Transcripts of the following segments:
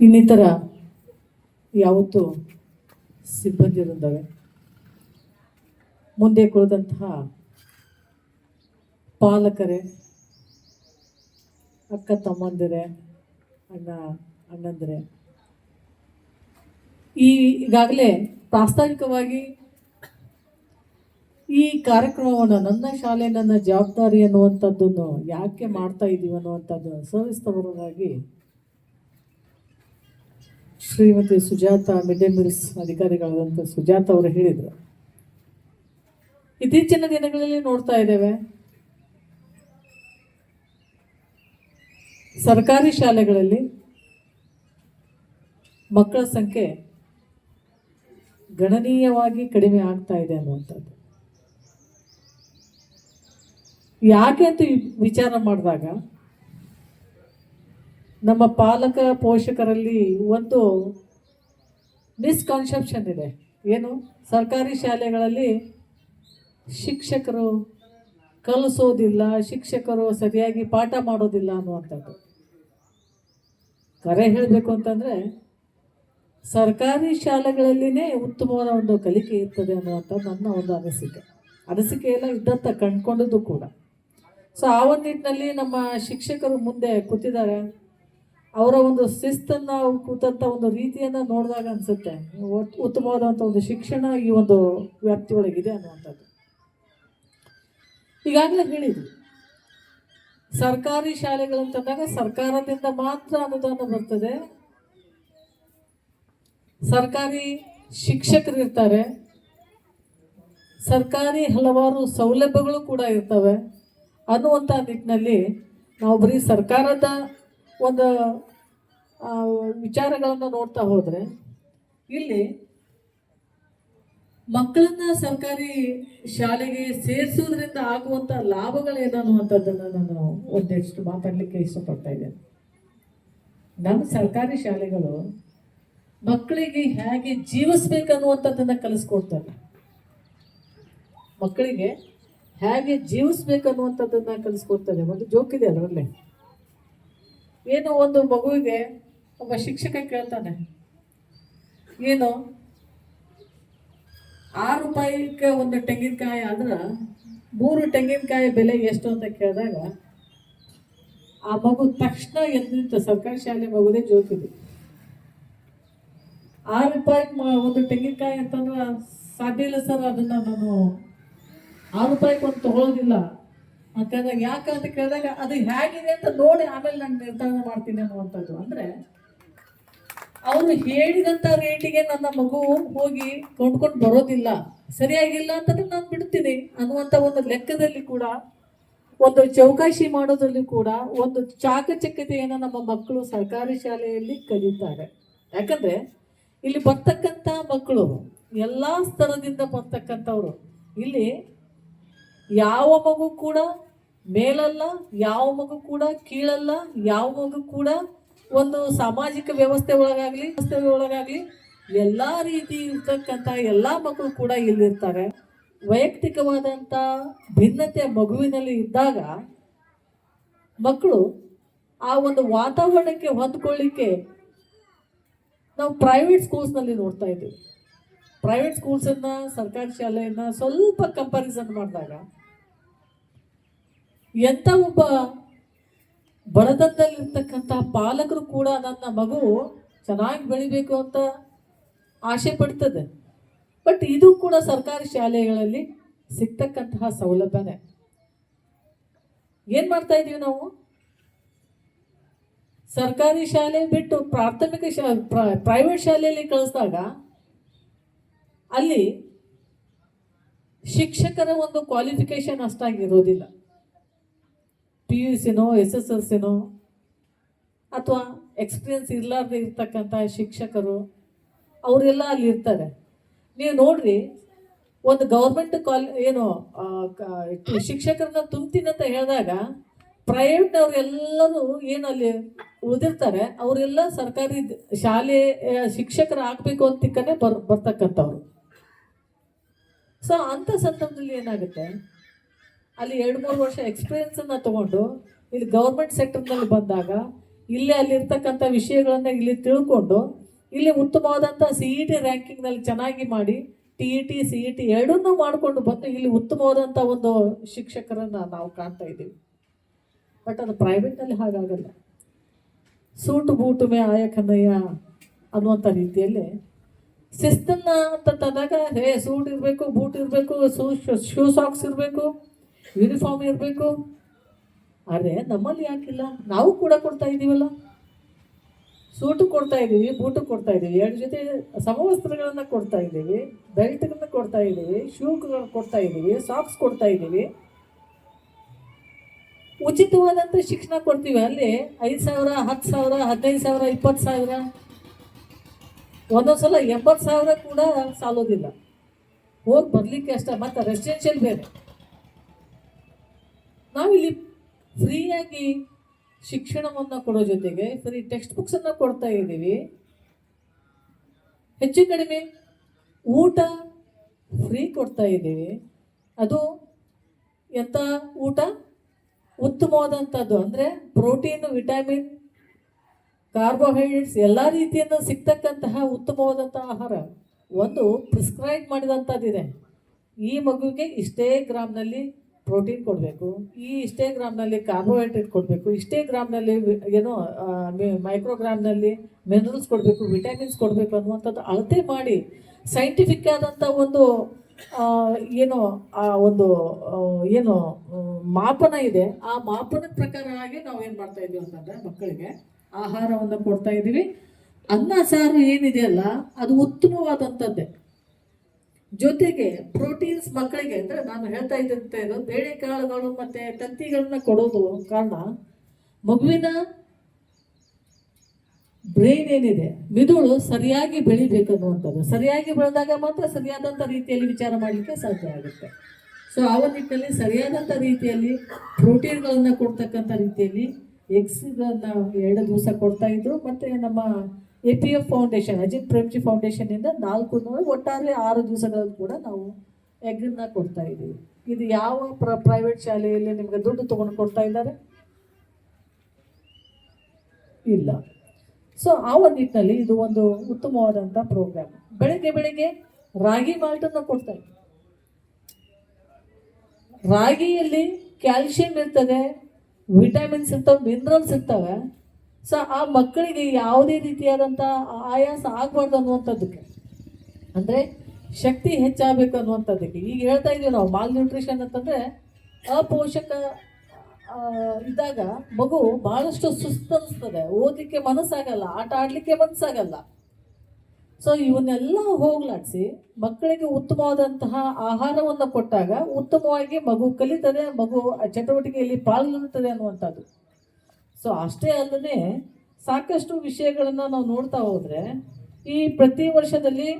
ಇನ್ನಿತರ ಯಾವತ್ತು ಸಿಬ್ಬಂದಿ ಇರುತ್ತವೆ ಮುಂದೆ ಕುಳಿದಂತಹ ಪಾಲಕರೇ, ಅಕ್ಕ ತಮ್ಮಂದಿರೇ, ಅಣ್ಣ, ಅಣ್ಣಂದಿರೇ, ಈ ಈಗಾಗಲೇ ಪ್ರಾಸ್ತಾವಿಕವಾಗಿ ಈ ಕಾರ್ಯಕ್ರಮವನ್ನು ನನ್ನ ಶಾಲೆ, ನನ್ನ ಜವಾಬ್ದಾರಿ ಅನ್ನುವಂಥದ್ದನ್ನು ಯಾಕೆ ಮಾಡ್ತಾ ಇದ್ದೀವಿ ಅನ್ನುವಂಥದ್ದು ಸವಿಸ್ತರವಾಗಿ Shrimati Sujata mid day meals ಅಧಿಕಾರಿಗಳಾದಂಥ Sujata ಅವರು ಹೇಳಿದರು. ಇತ್ತೀಚಿನ ದಿನಗಳಲ್ಲಿ ನೋಡ್ತಾ ಇದ್ದೇವೆ. ಸರ್ಕಾರಿ ಶಾಲೆಗಳಲ್ಲಿ ಮಕ್ಕಳ ಸಂಖ್ಯೆ ಗಣನೀಯವಾಗಿ ಕಡಿಮೆ ಆಗ್ತಾ ಇದೆ ಅನ್ನುವಂಥದ್ದು. ಯಾಕೆ ಅಂತ ವಿಚಾರ ಮಾಡಿದಾಗ ನಮ್ಮ ಪಾಲಕ ಪೋಷಕರಲ್ಲಿ ಒಂದು ಮಿಸ್ಕನ್ಸೆಪ್ಷನ್ ಇದೆ. ಏನು? ಸರ್ಕಾರಿ ಶಾಲೆಗಳಲ್ಲಿ ಶಿಕ್ಷಕರು ಕಲಿಸೋದಿಲ್ಲ, ಶಿಕ್ಷಕರು ಸರಿಯಾಗಿ ಪಾಠ ಮಾಡೋದಿಲ್ಲ ಅನ್ನುವಂಥದ್ದು. ಕರೆ ಹೇಳಬೇಕು ಅಂತಂದರೆ, ಸರ್ಕಾರಿ ಶಾಲೆಗಳಲ್ಲಿನೇ ಉತ್ತಮವಾದ ಒಂದು ಕಲಿಕೆ ಇರ್ತದೆ ಅನ್ನುವಂಥದ್ದು ನನ್ನ ಒಂದು ಅನಿಸಿಕೆ. ಅನಿಸಿಕೆ ಎಲ್ಲ ಇದ್ದಂತ ಕಂಡ್ಕೊಂಡದ್ದು ಕೂಡ. ಸೊ ಆ ಒಂದು ನಿಟ್ಟಿನಲ್ಲಿ ನಮ್ಮ ಶಿಕ್ಷಕರು ಮುಂದೆ ಕೂತಿದ್ದಾರೆ. ಅವರ ಒಂದು ಶಿಸ್ತನ್ನು ಕೂತಂಥ ಒಂದು ರೀತಿಯನ್ನು ನೋಡಿದಾಗ ಅನಿಸುತ್ತೆ. ಉತ್ತಮವಾದಂಥ ಒಂದು ಶಿಕ್ಷಣ ಈ ಒಂದು ವ್ಯಾಪ್ತಿಯೊಳಗಿದೆ ಅನ್ನುವಂಥದ್ದು. ಈಗಾಗಲೇ ಹೇಳಿದ್ರು. ಸರ್ಕಾರಿ ಶಾಲೆಗಳಂತಂದಾಗ ಸರ್ಕಾರದಿಂದ ಮಾತ್ರ ಅನುದಾನ ಬರ್ತದೆ. ಸರ್ಕಾರಿ ಶಿಕ್ಷಕರು ಇರ್ತಾರೆ. ಸರ್ಕಾರಿ ಹಲವಾರು ಸೌಲಭ್ಯಗಳು ಕೂಡ ಇರ್ತವೆ. ಅನ್ನುವಂಥ ನಿಟ್ಟಿನಲ್ಲಿ ನಾವು ಬರೀ ಸರ್ಕಾರದ ಒಂದು ವಿಚಾರಗಳನ್ನು ನೋಡ್ತಾ ಹೋದರೆ, ಇಲ್ಲಿ ಮಕ್ಕಳನ್ನ ಸರ್ಕಾರಿ ಶಾಲೆಗೆ ಸೇರಿಸೋದ್ರಿಂದ ಆಗುವಂಥ ಲಾಭಗಳೇನು ಅನ್ನುವಂಥದ್ದನ್ನು ನಾನು ಒಂದಷ್ಟು ಮಾತಾಡಲಿಕ್ಕೆ ಇಷ್ಟಪಡ್ತಾ ಇದ್ದೇನೆ. ನಮ್ಮ ಸರ್ಕಾರಿ ಶಾಲೆಗಳು ಮಕ್ಕಳಿಗೆ ಹೇಗೆ ಜೀವಿಸ್ಬೇಕನ್ನುವಂಥದ್ದನ್ನು ಕಲಿಸ್ಕೊಡ್ತಾರೆ. ಮಕ್ಕಳಿಗೆ ಹೇಗೆ ಜೀವಿಸ್ಬೇಕನ್ನುವಂಥದ್ದನ್ನು ಕಲಿಸ್ಕೊಡ್ತಾರೆ. ಒಂದು ಜೋಕ್ ಇದೆ ಅದರಲ್ಲೇ. ಏನು ಒಂದು ಮಗುವಿಗೆ ಒಬ್ಬ ಶಿಕ್ಷಕ ಕೇಳ್ತಾನೆ? ಏನು? ಆರು ರೂಪಾಯಿಗೆ ಒಂದು ತೆಂಗಿನಕಾಯಿ ಆದ್ರೆ ಮೂರು ತೆಂಗಿನಕಾಯಿ ಬೆಲೆ ಎಷ್ಟು ಅಂತ ಕೇಳಿದಾಗ, ಆ ಮಗು ತಕ್ಷಣ ಎದ್ದಿತ್ತು ಸರ್ಕಾರಿ ಶಾಲೆ ಮಗುದೇ ಜೋತಿದೆ. ಆರು ರೂಪಾಯಿಗೆ ಮ- ಒಂದು ತೆಂಗಿನಕಾಯಿ ಅಂತಂದ್ರೆ ಸಾಧ್ಯ ಇಲ್ಲ ಸರ್, ಅದನ್ನ ನಾನು ಆರು ರೂಪಾಯಿಗೆ ಒಂದು ತಗೊಳ್ಳೋದಿಲ್ಲ ಅಂತ ಅದಾಗ ಯಾಕೆ ಅಂತ ಕೇಳಿದಾಗ ಅದು ಹೇಗಿದೆ ಅಂತ ನೋಡಿ ಆಮೇಲೆ ನಾನು ನಿರ್ಧಾರ ಮಾಡ್ತೀನಿ ಅನ್ನುವಂಥದ್ದು. ಅಂದರೆ ಅವನು ಹೇಳಿದಂಥ ರೇಟಿಗೆ ನನ್ನ ಮಗು ಹೋಗಿ ಕೊಂಡ್ಕೊಂಡು ಬರೋದಿಲ್ಲ. ಸರಿಯಾಗಿಲ್ಲ ಅಂತಂದ್ರೆ ನಾನು ಬಿಡ್ತೀನಿ ಅನ್ನುವಂಥ ಒಂದು ಲೆಕ್ಕದಲ್ಲಿ ಕೂಡ, ಒಂದು ಚೌಕಾಶಿ ಮಾಡೋದ್ರಲ್ಲಿ ಕೂಡ ಒಂದು ಚಾಕಚಕ್ಯತೆಯನ್ನು ನಮ್ಮ ಮಕ್ಕಳು ಸರ್ಕಾರಿ ಶಾಲೆಯಲ್ಲಿ ಕಲಿತಾರೆ. ಯಾಕಂದ್ರೆ ಇಲ್ಲಿ ಬರ್ತಕ್ಕಂಥ ಮಕ್ಕಳು, ಎಲ್ಲ ಸ್ತರದಿಂದ ಬರ್ತಕ್ಕಂಥವ್ರು, ಇಲ್ಲಿ ಯಾವ ಮಗು ಕೂಡ ಮೇಲಲ್ಲ, ಯಾವ ಮಗು ಕೂಡ, ಕೀಳಲ್ಲ, ಯಾವ ಮಗು ಕೂಡ ಒಂದು ಸಾಮಾಜಿಕ ವ್ಯವಸ್ಥೆ ಒಳಗಾಗ್ಲಿ ವ್ಯವಸ್ಥೆ ಒಳಗಾಗ್ಲಿ, ಎಲ್ಲ ರೀತಿ ಇರ್ತಕ್ಕಂಥ ಎಲ್ಲ ಮಕ್ಕಳು ಕೂಡ ಇಲ್ಲಿರ್ತಾರೆ. ವೈಯಕ್ತಿಕವಾದಂಥ ಭಿನ್ನತೆ ಮಗುವಿನಲ್ಲಿ ಇದ್ದಾಗ ಮಕ್ಕಳು ಆ ಒಂದು ವಾತಾವರಣಕ್ಕೆ ಹೊಂದ್ಕೊಳ್ಳಿಕ್ಕೆ ನಾವು ಪ್ರೈವೇಟ್ ಸ್ಕೂಲ್ಸ್ನಲ್ಲಿ ನೋಡ್ತಾ ಇದ್ದೀವಿ. ಪ್ರೈವೇಟ್ ಸ್ಕೂಲ್ಸನ್ನು ಸರ್ಕಾರಿ ಶಾಲೆಯನ್ನು ಸ್ವಲ್ಪ ಕಂಪ್ಯಾರಿಸನ್ ಮಾಡಿದಾಗ ಎಂಥ ಒಬ್ಬ ಬಡತನದಲ್ಲಿರ್ತಕ್ಕಂಥ ಪಾಲಕರು ಕೂಡ ನನ್ನ ಮಗು ಚೆನ್ನಾಗಿ ಬೆಳಿಬೇಕು ಅಂತ ಆಸೆ ಪಡ್ತದೆ. ಬಟ್ ಇದು ಕೂಡ ಸರ್ಕಾರಿ ಶಾಲೆಗಳಲ್ಲಿ ಸಿಗ್ತಕ್ಕಂತಹ ಸೌಲಭ್ಯನೇ. ಏನು ಮಾಡ್ತಾ ಇದ್ದೀವಿ ನಾವು? ಸರ್ಕಾರಿ ಶಾಲೆ ಬಿಟ್ಟು ಪ್ರಾಥಮಿಕ ಶಾ ಪ್ರೈವೇಟ್ ಶಾಲೆಯಲ್ಲಿ ಕಳಿಸಿದಾಗ ಅಲ್ಲಿ ಶಿಕ್ಷಕರ ಒಂದು ಕ್ವಾಲಿಫಿಕೇಶನ್ ಅಷ್ಟಾಗಿರೋದಿಲ್ಲ ಪಿ ಯು ಸಿನೋ ಎಸ್ ಎಸ್ ಎಲ್ ಸಿನೋ ಅಥವಾ ಎಕ್ಸ್ಪೀರಿಯನ್ಸ್ ಇರಲಾರ್ದೆ ಇರ್ತಕ್ಕಂಥ ಶಿಕ್ಷಕರು, ಅವರೆಲ್ಲ ಅಲ್ಲಿ ಇರ್ತಾರೆ. ನೀವು ನೋಡ್ರಿ, ಒಂದು ಗೌರ್ಮೆಂಟ್ ಕಾಲ್ ಏನು ಶಿಕ್ಷಕರನ್ನ ತುಂಬ್ತೀನಿ ಅಂತ ಹೇಳಿದಾಗ ಪ್ರೈವೇಟ್ನವ್ರೆಲ್ಲರೂ ಏನು ಅಲ್ಲಿ ಉಳಿದಿರ್ತಾರೆ, ಅವರೆಲ್ಲ ಸರ್ಕಾರಿ ಶಾಲೆ ಶಿಕ್ಷಕರು ಆಗಬೇಕು ಅಂತಿಕ್ಕನೆ ಬರ್, ಬರ್ತಕ್ಕಂಥವ್ರು. ಸೊ ಅಂಥ ಸಂದರ್ಭದಲ್ಲಿ ಏನಾಗುತ್ತೆ? ಅಲ್ಲಿ ಎರಡು, ಮೂರು ವರ್ಷ ಎಕ್ಸ್ಪೀರಿಯನ್ಸನ್ನು ತಗೊಂಡು ಇಲ್ಲಿ ಗೌರ್ಮೆಂಟ್ ಸೆಕ್ಟರ್ನಲ್ಲಿ ಬಂದಾಗ ಇಲ್ಲಿ ಅಲ್ಲಿರ್ತಕ್ಕಂಥ ವಿಷಯಗಳನ್ನ ಇಲ್ಲಿ ತಿಳ್ಕೊಂಡು ಇಲ್ಲಿ ಉತ್ತಮವಾದಂಥ ಸಿ ಇ ಟಿ ರ್ಯಾಂಕಿಂಗ್ನಲ್ಲಿ ಚೆನ್ನಾಗಿ ಮಾಡಿ T E T C E T ಎರಡನ್ನೂ ಮಾಡಿಕೊಂಡು ಬಂದು ಇಲ್ಲಿ ಉತ್ತಮವಾದಂಥ ಒಂದು ಶಿಕ್ಷಕರನ್ನು ನಾವು ಕಾಣ್ತಾ ಇದ್ದೀವಿ. ಬಟ್ ಅದು ಪ್ರೈವೇಟಲ್ಲಿ ಹಾಗಾಗಲ್ಲ. Suit boot may I come in ಅನ್ನುವಂಥ ರೀತಿಯಲ್ಲಿ ಶಿಸ್ತನ್ನ ಅಂತ ತಂದಾಗ ಹೇ, ಸೂಟ್ ಇರಬೇಕು, ಬೂಟ್ ಇರಬೇಕು ಶೂ ಶೂ ಸಾಕ್ಸ್ ಇರಬೇಕು ಯೂನಿಫಾರ್ಮ್ ಇರಬೇಕು. ಆದರೆ ನಮ್ಮಲ್ಲಿ ಯಾಕಿಲ್ಲ? ನಾವು ಕೂಡ ಕೊಡ್ತಾ ಇದ್ದೀವಲ್ಲ ಸೂಟು ಕೊಡ್ತಾ ಇದ್ದೀವಿ ಬೂಟು ಕೊಡ್ತಾ ಇದ್ದೀವಿ ಎರಡು ಜೊತೆ ಸಮವಸ್ತ್ರಗಳನ್ನು ಕೊಡ್ತಾ ಇದ್ದೀವಿ ಬೆಲ್ಟ್ಗಳನ್ನ ಕೊಡ್ತಾ ಇದ್ದೀವಿ ಶೂಗಳನ್ನು ಕೊಡ್ತಾ ಇದ್ದೀವಿ ಸಾಕ್ಸ್ ಕೊಡ್ತಾ ಇದ್ದೀವಿ ಉಚಿತವಾದಂಥ ಶಿಕ್ಷಣ ಕೊಡ್ತೀವಿ. ಅಲ್ಲಿ ಐದು ಸಾವಿರ, ಹತ್ತು ಸಾವಿರ, ಹದಿನೈದು ಸಾವಿರ, ಇಪ್ಪತ್ತು ಸಾವಿರ. ಒಂದೊಂದು ಸಲ ಎಂಬತ್ತು ಸಾವಿರ ಕೂಡ ಸಾಲೋದಿಲ್ಲ. ಹೋಗಿ ಬರಲಿಕ್ಕೆ ಅಷ್ಟ. ಮತ್ತು ರೆಸಿಡೆನ್ಷಿಯಲ್ ಬೇರೆ ನಾವಿಲ್ಲಿ ಫ್ರೀಯಾಗಿ ಶಿಕ್ಷಣವನ್ನು ಕೊಡೋ ಜೊತೆಗೆ ಫ್ರೀ ಟೆಕ್ಸ್ಟ್ ಬುಕ್ಸನ್ನು ಕೊಡ್ತಾ ಇದ್ದೀವಿ. ಹೆಚ್ಚು ಕಡಿಮೆ ಊಟ ಫ್ರೀ ಕೊಡ್ತಾ ಇದ್ದೀವಿ. ಅದು ಎಂಥ ಊಟ? ಉತ್ತಮವಾದಂಥದ್ದು ಅಂದರೆ ಪ್ರೋಟೀನ್ ವಿಟಮಿನ್ ಕಾರ್ಬೋಹೈಡ್ರೇಟ್ಸ್ ಎಲ್ಲ ರೀತಿಯಿಂದ ಸಿಗ್ತಕ್ಕಂತಹ ಉತ್ತಮವಾದಂಥ ಆಹಾರ. ಒಂದು ಪ್ರಿಸ್ಕ್ರೈಬ್ ಮಾಡಿದಂಥದ್ದಿದೆ ಈ ಮಗುವಿಗೆ ಇಷ್ಟೇ ಗ್ರಾಮ್ನಲ್ಲಿ ಪ್ರೋಟೀನ್ ಕೊಡಬೇಕು. ಈ ಇಷ್ಟೇ ಗ್ರಾಮ್ನಲ್ಲಿ ಕಾರ್ಬೋಹೈಡ್ರೇಟ್ ಕೊಡಬೇಕು. ಇಷ್ಟೇ ಗ್ರಾಮ್ನಲ್ಲಿ ಏನೋ ಮೈಕ್ರೋಗ್ರಾಮ್ನಲ್ಲಿ ಮಿನರಲ್ಸ್ ಕೊಡಬೇಕು ವಿಟಮಿನ್ಸ್ ಕೊಡಬೇಕು ಅನ್ನುವಂಥದ್ದು ಅಳತೆ ಮಾಡಿ ಸೈಂಟಿಫಿಕ್ ಆದಂಥ ಒಂದು ಏನು, ಆ, ಒಂದು ಏನು ಮಾಪನ ಇದೆ. ಆ ಮಾಪನದ ಪ್ರಕಾರ ಆಗಿ ನಾವು ಏನು ಮಾಡ್ತಾ ಇದೀವಿ ಅಂತಂದರೆ ಮಕ್ಕಳಿಗೆ ಆಹಾರವನ್ನು ಕೊಡ್ತಾ ಇದ್ದೀವಿ. ಅನ್ನ ಸಾರು ಏನಿದೆಯಲ್ಲ ಅದು ಉತ್ತಮವಾದಂಥದ್ದೇ. ಜೊತೆಗೆ ಪ್ರೋಟೀನ್ಸ್ ಮಕ್ಕಳಿಗೆ ಅಂದ್ರೆ ನಾನು ಹೇಳ್ತಾ ಇದ್ದಂತೆ ಇದು ಬೇಳೆಕಾಳುಗಳು ಮತ್ತೆ ತತ್ತಿಗಳನ್ನ ಕೊಡೋದು ಕಾರಣ ಮಗುವಿನ ಬ್ರೈನ್ ಏನಿದೆ? ಮಿದುಳು ಸರಿಯಾಗಿ ಬೆಳಿಬೇಕು ಅನ್ನುವಂಥದ್ದು. ಸರಿಯಾಗಿ ಬೆಳೆದಾಗ ಮಾತ್ರ ಸರಿಯಾದಂಥ ರೀತಿಯಲ್ಲಿ ವಿಚಾರ ಮಾಡಲಿಕ್ಕೆ ಸಾಧ್ಯ ಆಗುತ್ತೆ. ಸೊ ಆ ಒಂದು ನಿಟ್ಟಿನಲ್ಲಿ ಸರಿಯಾದಂಥ ರೀತಿಯಲ್ಲಿ ಪ್ರೋಟೀನ್ಗಳನ್ನು ಕೊಡ್ತಕ್ಕಂಥ ರೀತಿಯಲ್ಲಿ ಎಗ್ಸ್ಗಳನ್ನು ಎರಡು ದಿವಸ ಕೊಡ್ತಾ ಇದ್ರು. ಮತ್ತೆ ನಮ್ಮ A P F foundation, Ajit Premji ಫೌಂಡೇಶನ್ನಿಂದ ನಾಲ್ಕು ನೂರು, ಒಟ್ಟಾರೆ ಆರು ದಿವಸಗಳಲ್ಲಿ ಕೂಡ ನಾವು ಎಗ್ಗನ್ನ ಕೊಡ್ತಾ ಇದ್ದೀವಿ ಇದು ಯಾವ ಪ್ರ ಪ್ರೈವೇಟ್ ಶಾಲೆಯಲ್ಲಿ ನಿಮಗೆ ದುಡ್ಡು ತೊಗೊಂಡು ಕೊಡ್ತಾ ಇದ್ದಾರೆ? ಇಲ್ಲ. ಸೊ ಆ ಒಂದು ನಿಟ್ಟಿನಲ್ಲಿ ಇದು ಒಂದು ಉತ್ತಮವಾದಂಥ ಪ್ರೋಗ್ರಾಮ್ ಬೆಳಿಗ್ಗೆ ಬೆಳಿಗ್ಗೆ ರಾಗಿ ಮಾಲ್ಟನ್ನು ಕೊಡ್ತಾ ಇದ್ದೀವಿ ರಾಗಿಯಲ್ಲಿ ಕ್ಯಾಲ್ಸಿಯಂ ಇರ್ತದೆ, ವಿಟಮಿನ್ಸ್ ಇರ್ತವೆ ಮಿನರಲ್ಸ್ ಇರ್ತವೆ ಸೊ ಆ ಮಕ್ಕಳಿಗೆ ಯಾವುದೇ ರೀತಿಯಾದಂಥ ಆಯಾಸ ಆಗಬಾರ್ದು ಅನ್ನುವಂಥದ್ದಕ್ಕೆ. ಅಂದರೆ ಶಕ್ತಿ ಹೆಚ್ಚಾಗಬೇಕು ಅನ್ನುವಂಥದ್ದಕ್ಕೆ. ಈಗ ಹೇಳ್ತಾ ಇದೀವಿ ನಾವು ಮಾಲ್ ನ್ಯೂಟ್ರಿಷನ್ ಅಂತಂದರೆ ಅಪೋಷಕ ಇದ್ದಾಗ ಮಗು ಭಾಳಷ್ಟು ಸುಸ್ತನಿಸ್ತದೆ ಓದಲಿಕ್ಕೆ ಮನಸ್ಸಾಗಲ್ಲ, ಆಟ ಆಡಲಿಕ್ಕೆ ಮನಸ್ಸಾಗಲ್ಲ. ಸೊ ಇವನ್ನೆಲ್ಲ ಹೋಗ್ಲಾಡಿಸಿ ಮಕ್ಕಳಿಗೆ ಉತ್ತಮವಾದಂತಹ ಆಹಾರವನ್ನು ಕೊಟ್ಟಾಗ ಉತ್ತಮವಾಗಿ ಮಗು ಕಲಿತದೆ, ಮಗು ಚಟುವಟಿಕೆಯಲ್ಲಿ ಪಾಲ್ಗೊಳ್ಳುತ್ತದೆ ಅನ್ನುವಂಥದ್ದು. ಸೊ ಅಷ್ಟೇ ಅಲ್ಲದೆ ಸಾಕಷ್ಟು ವಿಷಯಗಳನ್ನು ನಾವು ನೋಡ್ತಾ ಹೋದರೆ, ಈ ಪ್ರತಿ ವರ್ಷದಲ್ಲಿ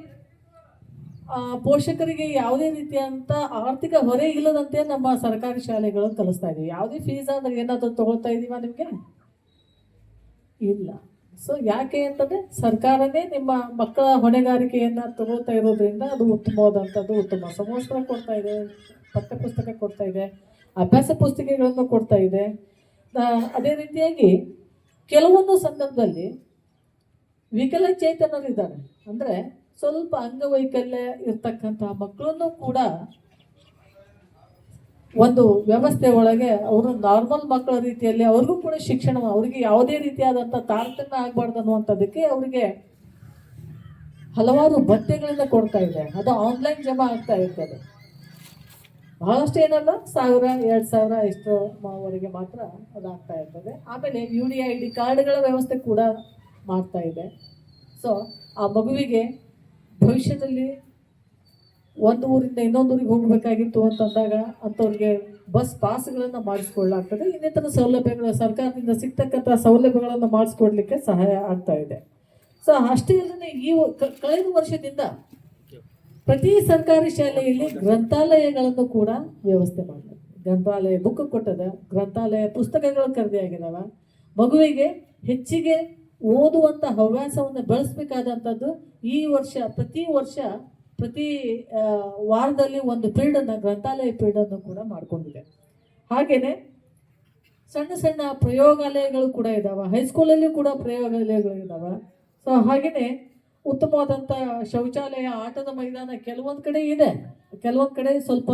ಪೋಷಕರಿಗೆ ಯಾವುದೇ ರೀತಿಯಾದಂಥ ಆರ್ಥಿಕ ಹೊರೆ ಇಲ್ಲದಂತೆ ನಮ್ಮ ಸರ್ಕಾರಿ ಶಾಲೆಗಳು ಕಲಿಸ್ತಾ ಇದ್ದೀವಿ ಯಾವುದೇ ಫೀಸ್ ಆದ್ರೆ ಏನಾದರೂ ತಗೊಳ್ತಾ ಇದ್ದೀವ ನಿಮಗೆ? ಇಲ್ಲ. ಸೊ ಯಾಕೆ ಅಂತಂದ್ರೆ ಸರ್ಕಾರನೇ ನಿಮ್ಮ ಮಕ್ಕಳ ಹೊಣೆಗಾರಿಕೆಯನ್ನ ತಗೊಳ್ತಾ ಇರೋದ್ರಿಂದ ಅದು ಉತ್ತಮವಾದಂಥದ್ದು, ಉತ್ತಮ ಸಮವಸ್ತ್ರ ಕೊಡ್ತಾ ಇದೆ, ಪಠ್ಯಪುಸ್ತಕ ಕೊಡ್ತಾ ಇದೆ, ಅಭ್ಯಾಸ ಪುಸ್ತಕಗಳನ್ನು ಕೊಡ್ತಾ ಇದೆ. ಅದೇ ರೀತಿಯಾಗಿ ಕೆಲವೊಂದು ಸಂದರ್ಭದಲ್ಲಿ ವಿಕಲಚೇತನರಿದ್ದಾರೆ ಅಂದರೆ ಸ್ವಲ್ಪ ಅಂಗವೈಕಲ್ಯ ಇರ್ತಕ್ಕಂತಹ ಮಕ್ಕಳನ್ನು ಕೂಡ ಒಂದು ವ್ಯವಸ್ಥೆ ಒಳಗೆ ಅವರು ನಾರ್ಮಲ್ ಮಕ್ಕಳ ರೀತಿಯಲ್ಲಿ ಅವ್ರಿಗೂ ಕೂಡ ಶಿಕ್ಷಣ, ಅವರಿಗೆ ಯಾವುದೇ ರೀತಿಯಾದಂಥ ತಾರತಮ್ಯ ಆಗಬಾರ್ದು ಅನ್ನುವಂಥದ್ದಕ್ಕೆ ಅವರಿಗೆ ಹಲವಾರು ಭತ್ಯೆಗಳನ್ನ ಕೊಡ್ತಾ ಇದೆ. ಅದು ಆನ್ಲೈನ್ ಜಮಾ ಆಗ್ತಾ ಇರ್ತದೆ. ಬಹಳಷ್ಟು ಏನಲ್ಲ, ಸಾವಿರ, ಎರಡು ಸಾವಿರ ಇಷ್ಟು ವರೆಗೆ ಮಾತ್ರ ಅದಾಗ್ತಾ ಇರ್ತದೆ. ಆಮೇಲೆ ಯು ಡಿ ಐ ಡಿ ಕಾರ್ಡ್ಗಳ ವ್ಯವಸ್ಥೆ ಕೂಡ ಮಾಡ್ತಾ ಇದೆ. ಸೊ ಆ ಮಗುವಿಗೆ ಭವಿಷ್ಯದಲ್ಲಿ ಒಂದು ಊರಿಂದ ಇನ್ನೊಂದು ಊರಿಗೆ ಹೋಗಬೇಕಾಗಿತ್ತು ಅಂತಂದಾಗ ಅಂಥವ್ರಿಗೆ ಬಸ್ ಪಾಸ್ಗಳನ್ನು ಮಾಡಿಸ್ಕೊಳ್ಳಾಗ್ತದೆ ಇನ್ನಿತರ ಸೌಲಭ್ಯಗಳು, ಸರ್ಕಾರದಿಂದ ಸಿಗ್ತಕ್ಕಂಥ ಸೌಲಭ್ಯಗಳನ್ನು ಮಾಡಿಸ್ಕೊಡ್ಲಿಕ್ಕೆ ಸಹಾಯ ಆಗ್ತಾ ಇದೆ. ಸೊ ಅಷ್ಟೇ ಅಲ್ಲದೆ ಈ ಕಳೆದ ವರ್ಷದಿಂದ ಪ್ರತಿ ಸರ್ಕಾರಿ ಶಾಲೆಯಲ್ಲಿ ಗ್ರಂಥಾಲಯಗಳನ್ನು ಕೂಡ ವ್ಯವಸ್ಥೆ ಮಾಡ್ತಾರೆ. ಗ್ರಂಥಾಲಯ ಬುಕ್ ಕೊಟ್ಟದ, ಗ್ರಂಥಾಲಯ ಪುಸ್ತಕಗಳು ಖರೀದಿ ಆಗಿದಾವ ಮಗುವಿಗೆ ಹೆಚ್ಚಿಗೆ ಓದುವಂಥ ಹವ್ಯಾಸವನ್ನು ಬೆಳೆಸಬೇಕಾದಂಥದ್ದು ಈ ವರ್ಷ, ಪ್ರತಿ ವರ್ಷ, ಪ್ರತಿ ವಾರದಲ್ಲಿ ಒಂದು ಪೀರಿಯಡನ್ನು, ಗ್ರಂಥಾಲಯ ಪೀರಿಯಡನ್ನು ಕೂಡ ಮಾಡಿಕೊಂಡಿದೆ. ಹಾಗೆಯೇ ಸಣ್ಣ ಸಣ್ಣ ಪ್ರಯೋಗಾಲಯಗಳು ಕೂಡ ಇದ್ದಾವೆ ಹೈಸ್ಕೂಲಲ್ಲಿ ಕೂಡ ಪ್ರಯೋಗಾಲಯಗಳು ಇದ್ದಾವೆ ಸೊ ಹಾಗೆಯೇ ಉತ್ತಮವಾದಂಥ ಶೌಚಾಲಯ ಆಟದ ಮೈದಾನ ಕೆಲವೊಂದು ಕಡೆ ಇದೆ. ಕೆಲವೊಂದು ಕಡೆ ಸ್ವಲ್ಪ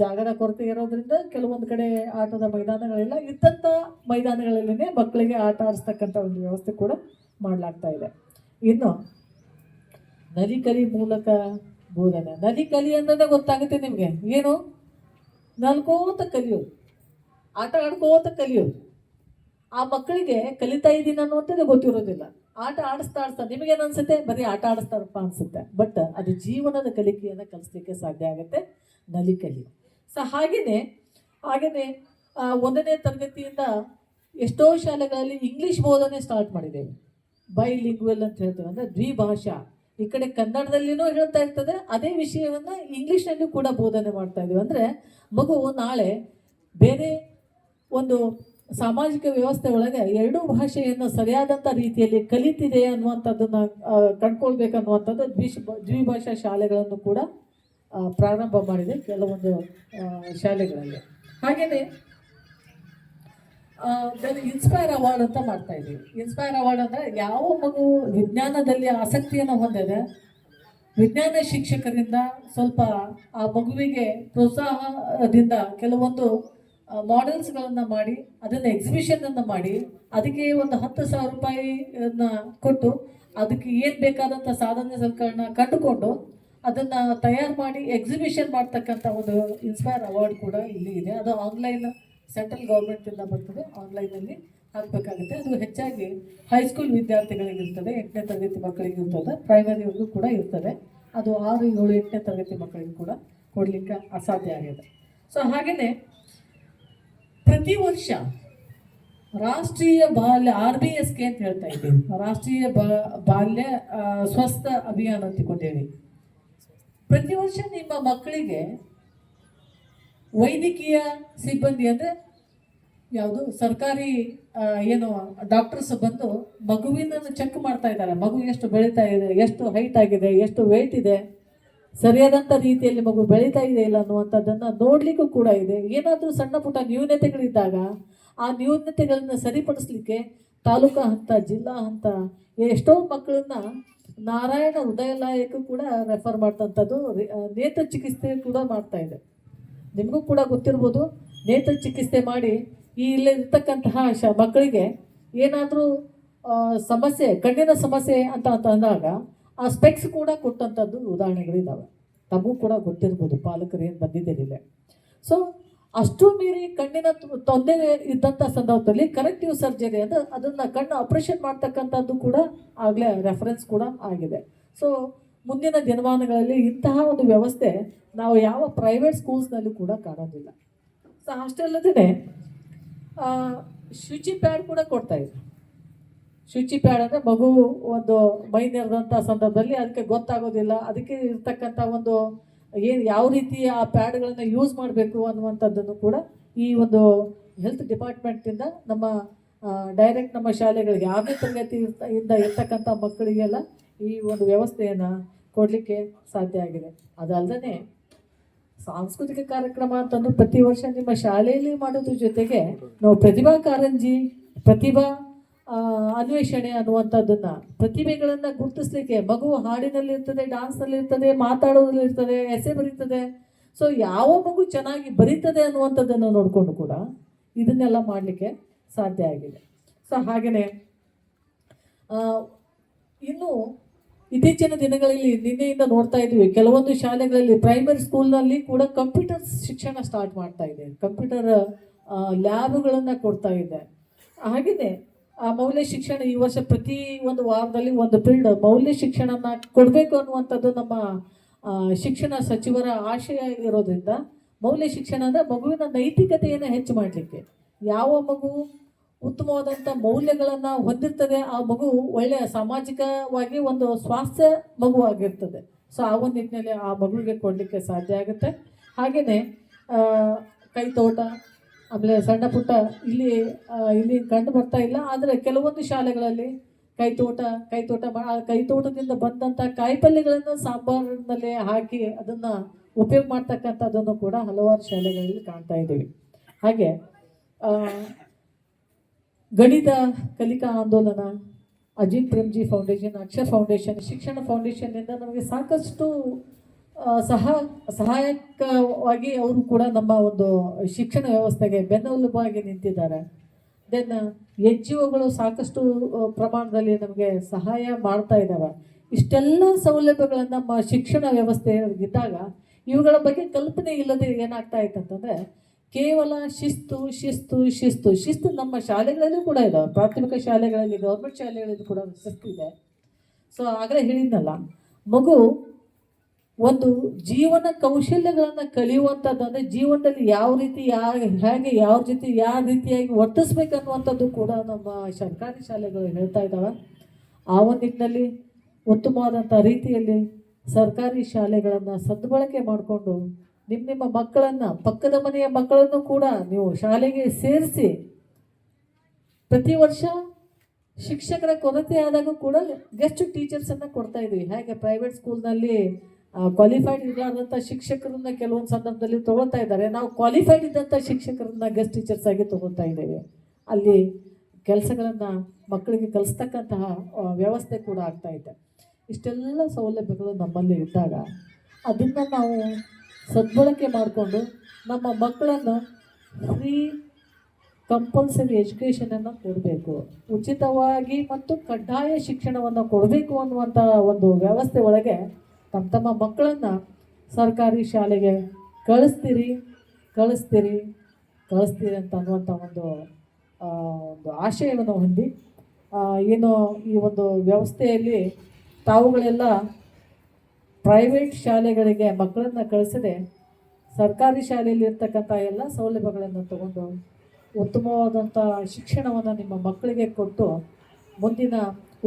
ಜಾಗದ ಕೊರತೆ ಇರೋದ್ರಿಂದ ಕೆಲವೊಂದು ಕಡೆ ಆಟದ ಮೈದಾನಗಳಿಲ್ಲ ಇದ್ದಂಥ ಮೈದಾನಗಳಲ್ಲೇ ಮಕ್ಕಳಿಗೆ ಆಟ ಆಡಿಸ್ತಕ್ಕಂಥ ಒಂದು ವ್ಯವಸ್ಥೆ ಕೂಡ ಮಾಡಲಾಗ್ತಾ ಇದೆ. ಇನ್ನು, ನದಿ ಕಲಿ ಮೂಲಕ ಬೋಧನೆ. ನದಿ ಕಲಿ ಅನ್ನೋದೇ ಗೊತ್ತಾಗುತ್ತೆ ನಿಮಗೆ? ಏನು? ನಲ್ಕೋತ ಕಲಿಯು. ಆಟ ಆಡ್ಕೋತ ಕಲಿಯು. ಆ ಮಕ್ಕಳಿಗೆ ಕಲಿತಾ ಇದ್ದೀನಿ ಅನ್ನುವಂಥದ್ದು ಗೊತ್ತಿರೋದಿಲ್ಲ. ಆಟ ಆಡಿಸ್ತಾ ಆಡಿಸ್ತಾ ನಿಮಗೇನು ಅನ್ಸುತ್ತೆ? ಬರೀ ಆಟ ಆಡಿಸ್ತಾರಪ್ಪ ಅನ್ಸುತ್ತೆ. ಬಟ್ ಅದು ಜೀವನದ ಕಲಿಕೆಯನ್ನು ಕಲಿಸ್ಲಿಕ್ಕೆ ಸಾಧ್ಯ ಆಗುತ್ತೆ. ನಲಿ ಕಲಿ. ಸೊ ಹಾಗೆಯೇ ಹಾಗೆಯೇ ಒಂದನೇ ತರಗತಿಯಿಂದ ಎಷ್ಟೋ ಶಾಲೆಗಳಲ್ಲಿ ಇಂಗ್ಲೀಷ್ ಬೋಧನೆ ಸ್ಟಾರ್ಟ್ ಮಾಡಿದ್ದೇವೆ. ಬೈ ಲಿಂಗ್ವೆಲ್ ಅಂತ ಹೇಳ್ತೇವೆ. ಅಂದರೆ ದ್ವಿಭಾಷಾ. ಈ ಕಡೆ ಕನ್ನಡದಲ್ಲಿನೂ ಹೇಳ್ತಾ ಇರ್ತದೆ. ಅದೇ ವಿಷಯವನ್ನು ಇಂಗ್ಲೀಷ್ನಲ್ಲೂ ಕೂಡ ಬೋಧನೆ ಮಾಡ್ತಾ ಇದ್ದೀವಿ. ಅಂದರೆ ಮಗು ನಾಳೆ ಬೇರೆ ಒಂದು ಸಾಮಾಜಿಕ ವ್ಯವಸ್ಥೆ ಒಳಗೆ ಎರಡೂ ಭಾಷೆಯನ್ನು ಸರಿಯಾದಂಥ ರೀತಿಯಲ್ಲಿ ಕಲಿತಿದೆ ಅನ್ನುವಂಥದ್ದನ್ನು ಕಂಡ್ಕೊಳ್ಬೇಕನ್ನುವಂಥದ್ದು ದ್ವಿಶ ದ್ವಿಭಾಷಾ ಶಾಲೆಗಳನ್ನು ಕೂಡ ಪ್ರಾರಂಭ ಮಾಡಿದೆ ಕೆಲವೊಂದು ಶಾಲೆಗಳಲ್ಲಿ. ಹಾಗೆಯೇ ಇನ್ಸ್ಪೈರ್ ಅವಾರ್ಡ್ ಅಂತ ಮಾಡ್ತಾ ಇದ್ದೀವಿ ಇನ್ಸ್ಪೈರ್ ಅವಾರ್ಡ್ ಅಂದರೆ ಯಾವ ಮಗು ವಿಜ್ಞಾನದಲ್ಲಿ ಆಸಕ್ತಿಯನ್ನು ಹೊಂದಿದೆ, ವಿಜ್ಞಾನ ಶಿಕ್ಷಕರಿಂದ ಸ್ವಲ್ಪ ಆ ಮಗುವಿಗೆ ಪ್ರೋತ್ಸಾಹದಿಂದ ಕೆಲವೊಂದು ಮಾಡೆಲ್ಸ್ಗಳನ್ನು ಮಾಡಿ, ಅದನ್ನು ಎಕ್ಸಿಬಿಷನನ್ನು ಮಾಡಿ, ಅದಕ್ಕೆ ಒಂದು ಹತ್ತು ಸಾವಿರ ರೂಪಾಯಿಯನ್ನು ಕೊಟ್ಟು, ಅದಕ್ಕೆ ಏನು ಬೇಕಾದಂಥ ಸಾಧನೆ ಸಲಕರಣ ಕಂಡುಕೊಂಡು, ಅದನ್ನು ತಯಾರು ಮಾಡಿ ಎಕ್ಸಿಬಿಷನ್ ಮಾಡ್ತಕ್ಕಂಥ ಒಂದು ಇನ್ಸ್ಪೈರ್ ಅವಾರ್ಡ್ ಕೂಡ ಇಲ್ಲಿ ಇದೆ. ಅದು ಆನ್ಲೈನ್ ಸೆಂಟ್ರಲ್ ಗೌರ್ಮೆಂಟಿಂದ ಬರ್ತದೆ. ಆನ್ಲೈನಲ್ಲಿ ಹಾಕಬೇಕಾಗುತ್ತೆ. ಅದು ಹೆಚ್ಚಾಗಿ ಹೈಸ್ಕೂಲ್ ವಿದ್ಯಾರ್ಥಿಗಳಿಗಿರ್ತದೆ, ಎಂಟನೇ ತರಗತಿ ಮಕ್ಕಳಿಗಿರ್ತದೆ. ಪ್ರೈಮರಿ ಪ್ರೈಮರಿವರೆಗೂ ಕೂಡ ಇರ್ತದೆ. ಅದು ಆರು ಏಳು ಎಂಟನೇ ತರಗತಿ ಮಕ್ಕಳಿಗೂ ಕೂಡ ಕೊಡಲಿಕ್ಕೆ ಅಸಾಧ್ಯ ಆಗಿದೆ. ಸೊ ಹಾಗೆಯೇ ಪ್ರತಿ ವರ್ಷ ರಾಷ್ಟ್ರೀಯ ಬಾಲ್ಯ ಆರ್ ಬಿ ಎಸ್ ಕೆ ಅಂತ ಹೇಳ್ತಾ ಇದ್ದೀವಿ ರಾಷ್ಟ್ರೀಯ ಬಾಲ್ಯ ಸ್ವಸ್ಥ ಅಭಿಯಾನ ಅಂತ ಕೊಟ್ಟೇವಿ ಪ್ರತಿ ವರ್ಷ ನಿಮ್ಮ ಮಕ್ಕಳಿಗೆ ವೈದ್ಯಕೀಯ ಸಿಬ್ಬಂದಿ ಅಂದರೆ ಯಾವುದು? ಸರ್ಕಾರಿ ಏನು, ಡಾಕ್ಟರ್ಸ್ ಬಂದು ಮಗುವಿನ ಚೆಕ್ ಮಾಡ್ತಾ ಇದ್ದಾರೆ. ಮಗು ಎಷ್ಟು ಬೆಳೀತಾ ಇದೆ, ಎಷ್ಟು ಹೈಟ್ ಆಗಿದೆ, ಎಷ್ಟು ವೆಯ್ಟ್ ಇದೆ. ಸರಿಯಾದಂಥ ರೀತಿಯಲ್ಲಿ ಮಗು ಬೆಳೀತಾ ಇದೆ ಇಲ್ಲ ಅನ್ನುವಂಥದ್ದನ್ನು ನೋಡಲಿಕ್ಕೂ ಕೂಡ ಇದೆ. ಏನಾದರೂ ಸಣ್ಣ ಪುಟ್ಟ ನ್ಯೂನತೆಗಳಿದ್ದಾಗ ಆ ನ್ಯೂನತೆಗಳನ್ನು ಸರಿಪಡಿಸ್ಲಿಕ್ಕೆ ತಾಲೂಕಾ ಹಂತ, ಜಿಲ್ಲಾ ಹಂತ, ಎಷ್ಟೋ ಮಕ್ಕಳನ್ನ ನಾರಾಯಣ ಹೃದಯಲಾಯಕ್ಕೂ ಕೂಡ ರೆಫರ್ ಮಾಡ್ತಂಥದ್ದು ನೇತ್ರ ಚಿಕಿತ್ಸೆ ಕೂಡ ಮಾಡ್ತಾ ಇದೆ. ನಿಮಗೂ ಕೂಡ ಗೊತ್ತಿರ್ಬೋದು, ನೇತ್ರ ಚಿಕಿತ್ಸೆ ಮಾಡಿ ಈ ಇಲ್ಲಿ ಇರ್ತಕ್ಕಂತಹ ಶ ಮಕ್ಕಳಿಗೆ ಏನಾದರೂ ಸಮಸ್ಯೆ, ಕಣ್ಣಿನ ಸಮಸ್ಯೆ ಅಂತ ಅಂತ ಅಂದಾಗ ಆ ಸ್ಪೆಕ್ಸ್ ಕೂಡ ಕೊಟ್ಟಂಥದ್ದು ಉದಾಹರಣೆಗಳಿದ್ದಾವೆ ತಮಗೂ ಕೂಡ ಗೊತ್ತಿರ್ಬೋದು, ಪಾಲಕರು ಏನು ಬಂದಿದ್ದೀರಿಲ್ಲ ಸೊ ಅಷ್ಟು ಮೀರಿ ಕಣ್ಣಿನ ತೊಂದರೆ ಇದ್ದಂಥ ಸಂದರ್ಭದಲ್ಲಿ ಕರೆಕ್ಟಿವ್ ಸರ್ಜರಿ ಅಂದರೆ ಅದನ್ನು ಕಣ್ಣು ಆಪರೇಷನ್ ಮಾಡ್ತಕ್ಕಂಥದ್ದು ಕೂಡ ಆಗಲೇ ರೆಫರೆನ್ಸ್ ಕೂಡ ಆಗಿದೆ. ಸೊ ಮುಂದಿನ ದಿನಮಾನಗಳಲ್ಲಿ ಇಂತಹ ಒಂದು ವ್ಯವಸ್ಥೆ ನಾವು ಯಾವ ಪ್ರೈವೇಟ್ ಸ್ಕೂಲ್ಸ್ನಲ್ಲಿ ಕೂಡ ಕಾಣೋದಿಲ್ಲ. ಸೊ ಅಷ್ಟೇ ಅಲ್ಲದೇ ಶುಚಿ ಪ್ಯಾಡ್ ಕೂಡ ಕೊಡ್ತಾ ಇದ್ರು. ಶುಚಿ ಪ್ಯಾಡ್ ಅಂದರೆ ಮಗು ಒಂದು ಮೈ ಸಂದರ್ಭದಲ್ಲಿ ಅದಕ್ಕೆ ಗೊತ್ತಾಗೋದಿಲ್ಲ. ಅದಕ್ಕೆ ಇರ್ತಕ್ಕಂಥ ಒಂದು ಏನು ಯಾವ ರೀತಿ ಆ ಪ್ಯಾಡ್ಗಳನ್ನು ಯೂಸ್ ಮಾಡಬೇಕು ಅನ್ನುವಂಥದ್ದನ್ನು ಕೂಡ ಈ ಒಂದು ಹೆಲ್ತ್ ಡಿಪಾರ್ಟ್ಮೆಂಟಿಂದ ನಮ್ಮ ಡೈರೆಕ್ಟ್ ನಮ್ಮ ಶಾಲೆಗಳಿಗೆ ಯಾವುದೇ ತರಗತಿ ಇಂದ ಇರ್ತಕ್ಕಂಥ ಮಕ್ಕಳಿಗೆಲ್ಲ ಈ ಒಂದು ವ್ಯವಸ್ಥೆಯನ್ನು ಕೊಡಲಿಕ್ಕೆ ಸಾಧ್ಯ ಆಗಿದೆ. ಅದಲ್ಲದೆ ಸಾಂಸ್ಕೃತಿಕ ಕಾರ್ಯಕ್ರಮ ಅಂತಂದ್ರೆ ಪ್ರತಿ ವರ್ಷ ನಿಮ್ಮ ಶಾಲೆಯಲ್ಲಿ ಮಾಡೋದ್ರ ಜೊತೆಗೆ ನಾವು ಪ್ರತಿಭಾ ಕಾರಂಜಿ, ಪ್ರತಿಭಾ ಅನ್ವೇಷಣೆ ಅನ್ನುವಂಥದ್ದನ್ನು, ಪ್ರತಿಭೆಗಳನ್ನು ಗುರುತಿಸ್ಲಿಕ್ಕೆ ಮಗು ಹಾಡಿನಲ್ಲಿ ಇರ್ತದೆ ಡಾನ್ಸ್ನಲ್ಲಿ ಇರ್ತದೆ ಮಾತಾಡೋದ್ರಲ್ಲಿ ಇರ್ತದೆ ಎಸೆ ಬರೀತದೆ. ಸೊ ಯಾವ ಮಗು ಚೆನ್ನಾಗಿ ಬರೀತದೆ ಅನ್ನುವಂಥದ್ದನ್ನು ನೋಡಿಕೊಂಡು ಕೂಡ ಇದನ್ನೆಲ್ಲ ಮಾಡಲಿಕ್ಕೆ ಸಾಧ್ಯ ಆಗಿದೆ. ಸೊ ಹಾಗೆಯೇ ಇನ್ನು ಇತ್ತೀಚಿನ ದಿನಗಳಲ್ಲಿ ನಿನ್ನೆಯಿಂದ ನೋಡ್ತಾ ಇದ್ದೀವಿ ಕೆಲವೊಂದು ಶಾಲೆಗಳಲ್ಲಿ ಪ್ರೈಮರಿ ಸ್ಕೂಲ್ನಲ್ಲಿ ಕೂಡ ಕಂಪ್ಯೂಟರ್ ಶಿಕ್ಷಣ ಸ್ಟಾರ್ಟ್ ಮಾಡ್ತಾ ಇದೆ. ಕಂಪ್ಯೂಟರ್ ಲ್ಯಾಬ್ಗಳನ್ನು ಕೊಡ್ತಾ ಇದೆ. ಹಾಗೆಯೇ ಆ ಮೌಲ್ಯ ಶಿಕ್ಷಣ ಈ ವರ್ಷ ಪ್ರತಿ ಒಂದು ವಾರದಲ್ಲಿ ಒಂದು ಪಿರಿಯಡ್ ಮೌಲ್ಯ ಶಿಕ್ಷಣನ ಕೊಡಬೇಕು ಅನ್ನುವಂಥದ್ದು ನಮ್ಮ ಶಿಕ್ಷಣ ಸಚಿವರ ಆಶಯ ಇರೋದ್ರಿಂದ ಮೌಲ್ಯ ಶಿಕ್ಷಣ ಅಂದರೆ ಮಗುವಿನ ನೈತಿಕತೆಯನ್ನು ಹೆಚ್ಚು ಮಾಡಲಿಕ್ಕೆ. ಯಾವ ಮಗು ಉತ್ತಮವಾದಂಥ ಮೌಲ್ಯಗಳನ್ನು ಹೊಂದಿರ್ತದೆ, ಆ ಮಗು ಒಳ್ಳೆಯ ಸಾಮಾಜಿಕವಾಗಿ ಒಂದು ಸ್ವಾಸ್ಥ್ಯ ಮಗುವಾಗಿರ್ತದೆ. ಸೊ ಆ ಒಂದು ನಿಟ್ಟಿನಲ್ಲಿ ಆ ಮಗುವಿಗೆ ಕೊಡಲಿಕ್ಕೆ ಸಾಧ್ಯ ಆಗುತ್ತೆ. ಹಾಗೆಯೇ ಕೈ ತೋಟ ಆಮೇಲೆ ಸಣ್ಣ ಪುಟ್ಟ ಇಲ್ಲಿ ಇಲ್ಲಿ ಕಂಡು ಬರ್ತಾ ಇಲ್ಲ, ಆದರೆ ಕೆಲವೊಂದು ಶಾಲೆಗಳಲ್ಲಿ ಕೈತೋಟ ಕೈತೋಟ ಕೈತೋಟದಿಂದ ಬಂದಂಥ ಕಾಯಿಪಲ್ಯಗಳನ್ನು ಸಾಂಬಾರಿನಲ್ಲಿ ಹಾಕಿ ಅದನ್ನು ಉಪಯೋಗ ಮಾಡ್ತಕ್ಕಂಥದ್ದನ್ನು ಕೂಡ ಹಲವಾರು ಶಾಲೆಗಳಲ್ಲಿ ಕಾಣ್ತಾ ಇದ್ದೀವಿ. ಹಾಗೆ ಗಣಿತ, ಕಲಿಕಾ ಆಂದೋಲನ, ಅಜಿತ್ ಪ್ರೇಮ್ಜಿ ಫೌಂಡೇಶನ್, ಅಕ್ಷರ್ ಫೌಂಡೇಶನ್, ಶಿಕ್ಷಣ ಫೌಂಡೇಶನ್ನಿಂದ ನಮಗೆ ಸಾಕಷ್ಟು ಸಹ, ಸಹಾಯಕವಾಗಿ ಅವರು ಕೂಡ ನಮ್ಮ ಒಂದು ಶಿಕ್ಷಣ ವ್ಯವಸ್ಥೆಗೆ ಬೆನ್ನೆಲುಬಾಗಿ ನಿಂತಿದ್ದಾರೆ. ದೆನ್ ಎನ್ ಜಿ ಒಗಳು ಸಾಕಷ್ಟು ಪ್ರಮಾಣದಲ್ಲಿ ನಮಗೆ ಸಹಾಯ ಮಾಡ್ತಾ ಇದ್ದಾವೆ ಇಷ್ಟೆಲ್ಲ ಸೌಲಭ್ಯಗಳನ್ನು ನಮ್ಮ ಶಿಕ್ಷಣ ವ್ಯವಸ್ಥೆ ಇದ್ದಾಗ ಇವುಗಳ ಬಗ್ಗೆ ಕಲ್ಪನೆ ಇಲ್ಲದೆ ಏನಾಗ್ತಾ ಇತ್ತಂತಂದರೆ, ಕೇವಲ ಶಿಸ್ತು ಶಿಸ್ತು ಶಿಸ್ತು ಶಿಸ್ತು ನಮ್ಮ ಶಾಲೆಗಳಲ್ಲೂ ಕೂಡ ಇದ್ದಾವೆ ಪ್ರಾಥಮಿಕ ಶಾಲೆಗಳಲ್ಲಿ, ಗೌರ್ಮೆಂಟ್ ಶಾಲೆಗಳಲ್ಲಿ ಕೂಡ ಶಿಸ್ತು ಇದೆ. ಸೊ ಆಗಲೇ ಹೇಳಿದ್ನಲ್ಲ, ಮಗು ಒಂದು ಜೀವನ ಕೌಶಲ್ಯಗಳನ್ನು ಕಲಿಯುವಂಥದ್ದು ಅಂದರೆ ಜೀವನದಲ್ಲಿ ಯಾವ ರೀತಿ ಯಾ ಹೇಗೆ ಯಾವ ರೀತಿ ಯಾವ ರೀತಿಯಾಗಿ ವರ್ತಿಸ್ಬೇಕನ್ನುವಂಥದ್ದು ಕೂಡ ನಮ್ಮ ಸರ್ಕಾರಿ ಶಾಲೆಗಳು ಹೇಳ್ತಾ ಇದ್ದಾವೆ. ಆ ಒಂದು ನಿಟ್ಟಿನಲ್ಲಿ ಉತ್ತಮವಾದಂಥ ರೀತಿಯಲ್ಲಿ ಸರ್ಕಾರಿ ಶಾಲೆಗಳನ್ನು ಸದ್ಬಳಕೆ ಮಾಡಿಕೊಂಡು ನಿಮ್ಮ ನಿಮ್ಮ ಮಕ್ಕಳನ್ನು, ಪಕ್ಕದ ಮನೆಯ ಮಕ್ಕಳನ್ನು ಕೂಡ ನೀವು ಶಾಲೆಗೆ ಸೇರಿಸಿ ಪ್ರತಿ ವರ್ಷ ಶಿಕ್ಷಕರ ಕೊರತೆ ಆದಾಗ ಕೂಡ ಗೆಸ್ಟ್ ಟೀಚರ್ಸನ್ನು ಕೊಡ್ತಾ ಇದ್ದೀವಿ ಹೇಗೆ ಪ್ರೈವೇಟ್ ಸ್ಕೂಲ್ನಲ್ಲಿ ಕ್ವಾಲಿಫೈಡ್ ಇರಲಾರ್ದಂಥ ಶಿಕ್ಷಕರನ್ನ ಕೆಲವೊಂದು ಸಂದರ್ಭದಲ್ಲಿ ತೊಗೊಳ್ತಾ ಇದ್ದಾರೆ. ನಾವು ಕ್ವಾಲಿಫೈಡ್ ಇದ್ದಂಥ ಶಿಕ್ಷಕರನ್ನ ಗೆಸ್ಟ್ ಟೀಚರ್ಸ್ ಆಗಿ ತಗೊಳ್ತಾ ಇದ್ದೇವೆ. ಅಲ್ಲಿ ಕೆಲಸಗಳನ್ನು ಮಕ್ಕಳಿಗೆ ಕಲಿಸ್ತಕ್ಕಂತಹ ವ್ಯವಸ್ಥೆ ಕೂಡ ಆಗ್ತಾ ಇದೆ. ಇಷ್ಟೆಲ್ಲ ಸೌಲಭ್ಯಗಳು ನಮ್ಮಲ್ಲಿ ಇದ್ದಾಗ ಅದನ್ನು ನಾವು ಸದ್ಬಳಕೆ ಮಾಡಿಕೊಂಡು ನಮ್ಮ ಮಕ್ಕಳನ್ನು ಫ್ರೀ ಕಂಪಲ್ಸರಿ ಎಜುಕೇಷನನ್ನು ಕೊಡಬೇಕು. ಉಚಿತವಾಗಿ ಮತ್ತು ಕಡ್ಡಾಯ ಶಿಕ್ಷಣವನ್ನು ಕೊಡಬೇಕು ಅನ್ನುವಂಥ ಒಂದು ವ್ಯವಸ್ಥೆ ಒಳಗೆ ತಮ್ಮ ತಮ್ಮ ಮಕ್ಕಳನ್ನು ಸರ್ಕಾರಿ ಶಾಲೆಗೆ ಕಳಿಸ್ತೀರಿ ಕಳಿಸ್ತೀರಿ ಕಳಿಸ್ತೀರಿ ಅಂತ ಅನ್ನುವಂಥ ಒಂದು ಒಂದು ಆಶಯವನ್ನು ಹೊಂದಿ ಏನು ಈ ಒಂದು ವ್ಯವಸ್ಥೆಯಲ್ಲಿ ತಾವುಗಳೆಲ್ಲ ಪ್ರೈವೇಟ್ ಶಾಲೆಗಳಿಗೆ ಮಕ್ಕಳನ್ನು ಕಳಿಸದೆ ಸರ್ಕಾರಿ ಶಾಲೆಯಲ್ಲಿ ಇರ್ತಕ್ಕಂಥ ಎಲ್ಲ ಸೌಲಭ್ಯಗಳನ್ನು ತಗೊಂಡು ಉತ್ತಮವಾದಂಥ ಶಿಕ್ಷಣವನ್ನು ನಿಮ್ಮ ಮಕ್ಕಳಿಗೆ ಕೊಟ್ಟು ಮುಂದಿನ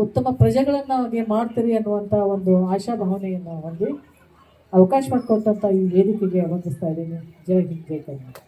ಉತ್ತಮ ಪ್ರಜೆಗಳನ್ನಾಗಿ ಮಾಡ್ತೀರಿ ಅನ್ನುವಂಥ ಒಂದು ಆಶಾಭಾವನೆಯನ್ನು ಹೊಂದಿ ಅವಕಾಶ ಮಾಡಿಕೊಟ್ಟಂಥ ಈ ವೇದಿಕೆಗೆ ವಂದಿಸ್ತಾ ಇದ್ದೀನಿ. ಜಯ ಹಿಂದ್